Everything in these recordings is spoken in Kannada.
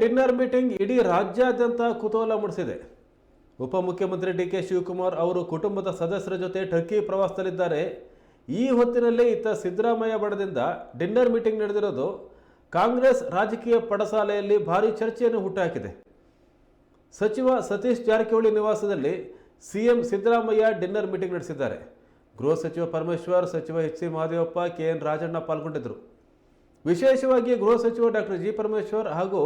ಡಿನ್ನರ್ ಮೀಟಿಂಗ್ ಇಡೀ ರಾಜ್ಯಾದ್ಯಂತ ಕುತೂಹಲ ಮೂಡಿಸಿದೆ. ಉಪಮುಖ್ಯಮಂತ್ರಿ ಡಿ ಕೆ ಶಿವಕುಮಾರ್ ಅವರು ಕುಟುಂಬದ ಸದಸ್ಯರ ಜೊತೆ ಟರ್ಕಿ ಪ್ರವಾಸದಲ್ಲಿದ್ದಾರೆ. ಈ ಹೊತ್ತಿನಲ್ಲಿ ಇತ್ತ ಸಿದ್ದರಾಮಯ್ಯ ಬಣದಿಂದ ಡಿನ್ನರ್ ಮೀಟಿಂಗ್ ನಡೆದಿರೋದು ಕಾಂಗ್ರೆಸ್ ರಾಜಕೀಯ ಪಡಸಾಲೆಯಲ್ಲಿ ಭಾರಿ ಚರ್ಚೆಯನ್ನು ಹುಟ್ಟುಹಾಕಿದೆ ಸಚಿವ ಸತೀಶ್ ಜಾರಕಿಹೊಳಿ ನಿವಾಸದಲ್ಲಿ ಸಿಎಂ ಸಿದ್ದರಾಮಯ್ಯ ಡಿನ್ನರ್ ಮೀಟಿಂಗ್ ನಡೆಸಿದ್ದಾರೆ. ಗೃಹ ಸಚಿವ ಪರಮೇಶ್ವರ್, ಸಚಿವ H C Mahadevappa, K N Rajanna ಪಾಲ್ಗೊಂಡಿದ್ದರು. ವಿಶೇಷವಾಗಿ ಗೃಹ ಸಚಿವ ಡಾಕ್ಟರ್ ಜಿ ಪರಮೇಶ್ವರ್ ಹಾಗೂ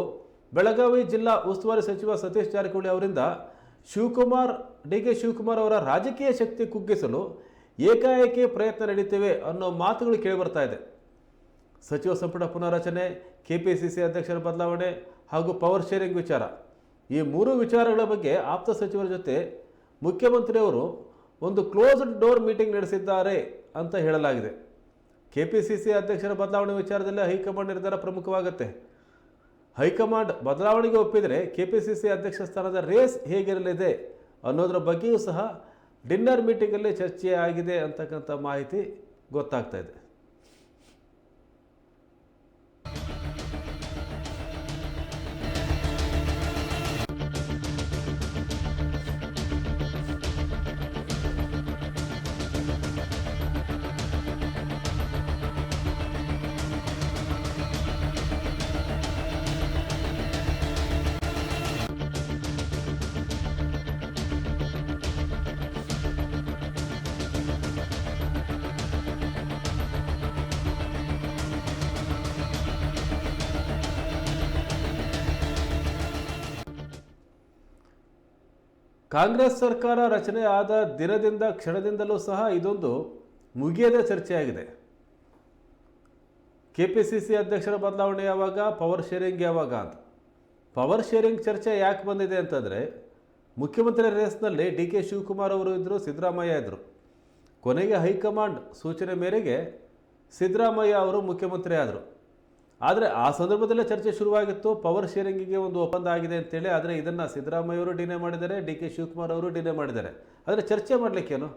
ಬೆಳಗಾವಿ ಜಿಲ್ಲಾ ಉಸ್ತುವಾರಿ ಸಚಿವ ಸತೀಶ್ ಜಾರಕಿಹೊಳಿ ಅವರಿಂದ ಶಿವಕುಮಾರ್, ಡಿ ಕೆ ಶಿವಕುಮಾರ್ ಅವರ ರಾಜಕೀಯ ಶಕ್ತಿ ಕುಗ್ಗಿಸಲು ಏಕಾಏಕಿ ಪ್ರಯತ್ನ ನಡೀತೇವೆ ಅನ್ನೋ ಮಾತುಗಳು ಕೇಳಿಬರ್ತಾ ಇದೆ. ಸಚಿವ ಸಂಪುಟ ಪುನಾರಚನೆ ಸಿ ಅಧ್ಯಕ್ಷರ ಬದಲಾವಣೆ ಹಾಗೂ ಪವರ್ ಶೇರಿಂಗ್ ವಿಚಾರ. ಈ ಮೂರು ವಿಚಾರಗಳ ಬಗ್ಗೆ ಆಪ್ತ ಸಚಿವರ ಜೊತೆ ಮುಖ್ಯಮಂತ್ರಿಯವರು ಒಂದು ಕ್ಲೋಸ್ಡ್ ಡೋರ್ ಮೀಟಿಂಗ್ ನಡೆಸಿದ್ದಾರೆ ಅಂತ ಹೇಳಲಾಗಿದೆ. ಕೆಪಿಸಿಸಿ ಅಧ್ಯಕ್ಷರ ಬದಲಾವಣೆ ವಿಚಾರದಲ್ಲಿ ಹೈಕಮಾಂಡ್ ನಿರ್ಧಾರ ಪ್ರಮುಖವಾಗುತ್ತೆ. ಹೈಕಮಾಂಡ್ ಬದಲಾವಣೆಗೆ ಒಪ್ಪಿದರೆ ಕೆ ಪಿ ಸಿ ಸಿ ಅಧ್ಯಕ್ಷ ಸ್ಥಾನದ ರೇಸ್ ಹೇಗಿರಲಿದೆ ಅನ್ನೋದರ ಬಗ್ಗೆಯೂ ಸಹ ಡಿನ್ನರ್ ಮೀಟಿಂಗಲ್ಲಿ ಚರ್ಚೆ ಆಗಿದೆ ಅಂತಕ್ಕಂಥ ಮಾಹಿತಿ ಗೊತ್ತಾಗ್ತಾ ಇದೆ. ಕಾಂಗ್ರೆಸ್ ಸರ್ಕಾರ ರಚನೆ ಆದ ದಿನದಿಂದ ಕ್ಷಣದಿಂದಲೂ ಸಹ ಇದೊಂದು ಮುಗಿಯದ ಚರ್ಚೆಯಾಗಿದೆ. ಕೆ ಪಿ ಸಿ ಸಿ ಅಧ್ಯಕ್ಷರ ಬದಲಾವಣೆ ಯಾವಾಗ, ಪವರ್ ಶೇರಿಂಗ್ ಯಾವಾಗ ಅಂತ. ಪವರ್ ಶೇರಿಂಗ್ ಚರ್ಚೆ ಯಾಕೆ ಬಂದಿದೆ ಅಂತಂದರೆ, ಮುಖ್ಯಮಂತ್ರಿ ರೇಸ್ನಲ್ಲಿ ಡಿ ಕೆ ಶಿವಕುಮಾರ್ ಅವರು ಇದ್ದರು ಸಿದ್ದರಾಮಯ್ಯ ಇದ್ದರು ಕೊನೆಗೆ ಹೈಕಮಾಂಡ್ ಸೂಚನೆ ಮೇರೆಗೆ ಸಿದ್ದರಾಮಯ್ಯ ಅವರು ಮುಖ್ಯಮಂತ್ರಿ ಆದರು. ಆದರೆ ಆ ಸಂದರ್ಭದಲ್ಲೇ ಚರ್ಚೆ ಶುರುವಾಗಿತ್ತು. ಪವರ್ ಶೇರಿಂಗಿಗೆ ಒಂದು ಒಪ್ಪಂದ ಆಗಿದೆ ಅಂತೇಳಿ, ಆದರೆ ಇದನ್ನು ಸಿದ್ದರಾಮಯ್ಯ ಅವರು ಡಿನೇ ಮಾಡಿದ್ದಾರೆ, ಡಿ ಕೆ ಶಿವಕುಮಾರ್ ಅವರು ಡಿನೇ ಮಾಡಿದ್ದಾರೆ. ಆದರೆ ಚರ್ಚೆ ಮಾಡಲಿಕ್ಕೇನು?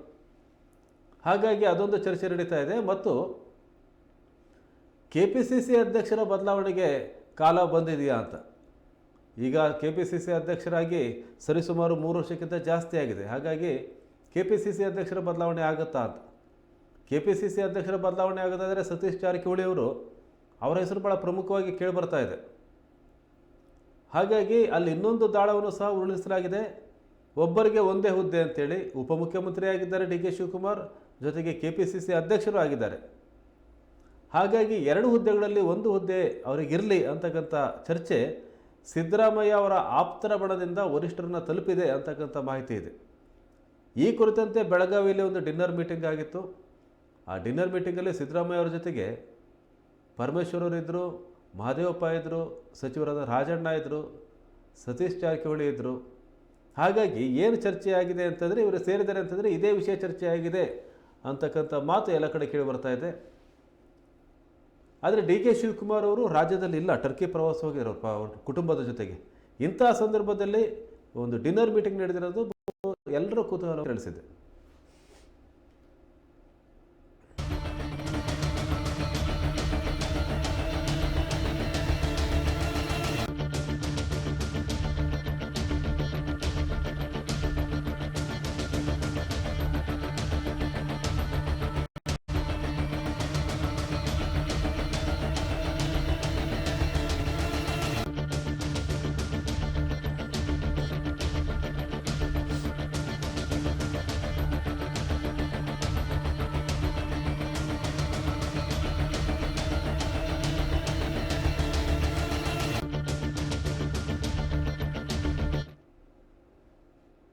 ಹಾಗಾಗಿ ಅದೊಂದು ಚರ್ಚೆ ನಡೀತಾ ಇದೆ. ಮತ್ತು ಕೆ ಪಿ ಸಿ ಸಿ ಅಧ್ಯಕ್ಷರ ಬದಲಾವಣೆಗೆ ಕಾಲ ಬಂದಿದೆಯಾ ಅಂತ. ಈಗ ಕೆ ಪಿ ಸಿ ಸಿ ಅಧ್ಯಕ್ಷರಾಗಿ ಸರಿಸುಮಾರು ಮೂರು ವರ್ಷಕ್ಕಿಂತ ಜಾಸ್ತಿ ಆಗಿದೆ. ಹಾಗಾಗಿ ಕೆ ಪಿ ಸಿ ಸಿ ಅಧ್ಯಕ್ಷರ ಬದಲಾವಣೆ ಆಗುತ್ತಾ ಅಂತ. ಕೆ ಪಿ ಸಿ ಸಿ ಅಧ್ಯಕ್ಷರ ಬದಲಾವಣೆ ಆಗೋದಾದರೆ ಸತೀಶ್ ಜಾರಕಿಹೊಳಿ ಅವರು ಅವರ ಹೆಸರು ಭಾಳ ಪ್ರಮುಖವಾಗಿ ಕೇಳಿಬರ್ತಾ ಇದೆ. ಹಾಗಾಗಿ ಅಲ್ಲಿ ಇನ್ನೊಂದು ದಾಳವನ್ನು ಸಹ ಉರುಳಿಸಲಾಗಿದೆ. ಒಬ್ಬರಿಗೆ ಒಂದೇ ಹುದ್ದೆ ಅಂತೇಳಿ ಉಪಮುಖ್ಯಮಂತ್ರಿ ಆಗಿದ್ದಾರೆ ಡಿ ಕೆ ಶಿವಕುಮಾರ್, ಜೊತೆಗೆ ಕೆ ಪಿ ಸಿ ಸಿ ಅಧ್ಯಕ್ಷರು ಆಗಿದ್ದಾರೆ. ಹಾಗಾಗಿ ಎರಡು ಹುದ್ದೆಗಳಲ್ಲಿ ಒಂದು ಹುದ್ದೆ ಅವರಿಗಿರಲಿ ಅಂತಕ್ಕಂಥ ಚರ್ಚೆ ಸಿದ್ದರಾಮಯ್ಯ ಅವರ ಆಪ್ತರ ಬಣದಿಂದ ವರಿಷ್ಠರನ್ನ ತಲುಪಿದೆ ಅಂತಕ್ಕಂಥ ಮಾಹಿತಿ ಇದೆ. ಈ ಕುರಿತಂತೆ ಬೆಳಗಾವಿಯಲ್ಲಿ ಒಂದು ಡಿನ್ನರ್ ಮೀಟಿಂಗ್ ಆಗಿತ್ತು. ಆ ಡಿನ್ನರ್ ಮೀಟಿಂಗಲ್ಲಿ ಸಿದ್ದರಾಮಯ್ಯ ಅವರ ಜೊತೆಗೆ ಪರಮೇಶ್ವರರು ಇದ್ದರು ಮಹದೇವಪ್ಪ ಇದ್ದರು ಸಚಿವರಾದ ರಾಜಣ್ಣ ಇದ್ದರು ಸತೀಶ್ ಜಾರಕಿಹೊಳಿ ಇದ್ದರು ಹಾಗಾಗಿ ಏನು ಚರ್ಚೆ ಆಗಿದೆ ಅಂತಂದರೆ ಇವರು ಸೇರಿದ್ದಾರೆ ಅಂತಂದರೆ ಇದೇ ವಿಷಯ ಚರ್ಚೆ ಆಗಿದೆ ಅಂತಕ್ಕಂಥ ಮಾತು ಎಲ್ಲ ಕಡೆ ಕೇಳಿ ಬರ್ತಾ ಇದೆ. ಆದರೆ ಡಿ ಕೆ ಶಿವಕುಮಾರ್ ಅವರು ರಾಜ್ಯದಲ್ಲಿ ಇಲ್ಲ, ಟರ್ಕಿ ಪ್ರವಾಸ ಹೋಗಿದ್ದಾರೆ ಅವ್ರ ಕುಟುಂಬದ ಜೊತೆಗೆ. ಇಂಥ ಸಂದರ್ಭದಲ್ಲಿ ಒಂದು ಡಿನ್ನರ್ ಮೀಟಿಂಗ್ ನಡೆದಿರೋದು ಎಲ್ಲರೂ ಕುತೂಹಲ ತಿಳಿಸಿದೆ